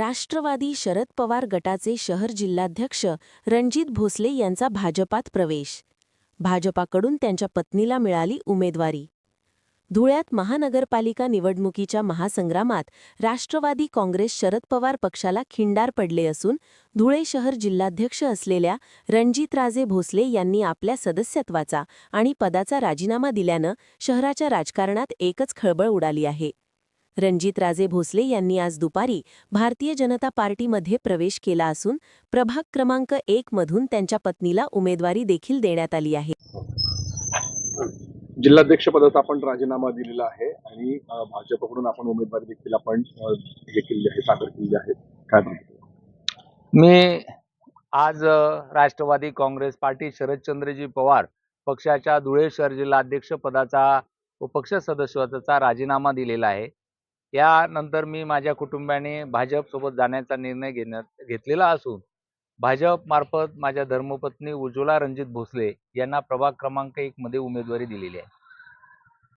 राष्ट्रवादी शरद पवार गटाचे शहर जिल्हाध्यक्ष रणजित भोसले यांचा भाजपात प्रवेश. भाजपाकडून त्यांच्या पत्नीला मिळाली उमेदवारी. धुळ्यात महानगरपालिका निवडणुकीच्या महासंग्रामात राष्ट्रवादी काँग्रेस शरद पवार पक्षाला खिंडार पडले असून धुळे शहर जिल्हाध्यक्ष असलेल्या रणजितराजे भोसले यांनी आपल्या सदस्यत्वाचा आणि पदाचा राजीनामा दिल्यानं शहराच्या राजकारणात एकच खळबळ उडाली आहे. रणजितराजे भोसले यांनी आज दुपारी भारतीय जनता पार्टीमध्ये प्रवेश केला असून प्रभाग क्रमांक एक मधून त्यांच्या पत्नीला उमेदवारी देखील देण्यात आली आहे. जिल्हाध्यक्ष पदाचा आपण राजीनामा दिलेला आहे आणि भाजपकडून आपण उमेदवारी देखील आपण अ, हे केलेली आहे सादर केलेली आहे. काय मी आज राष्ट्रवादी काँग्रेस पार्टी शरदचंद्रजी पवार पक्षाच्या धुळे शहर जिल्हाध्यक्ष पदाचा व पक्ष सदस्यत्वाचा राजीनामा दिलेला आहे. यानंतर मी माझ्या कुटुंबाने भाजपसोबत जाण्याचा निर्णय घेण्यात घेतलेला असून भाजप मार्फत माझ्या धर्मपत्नी उज्ज्वला रणजित भोसले यांना प्रभाग क्रमांक एकमध्ये उमेदवारी दिलेली आहे.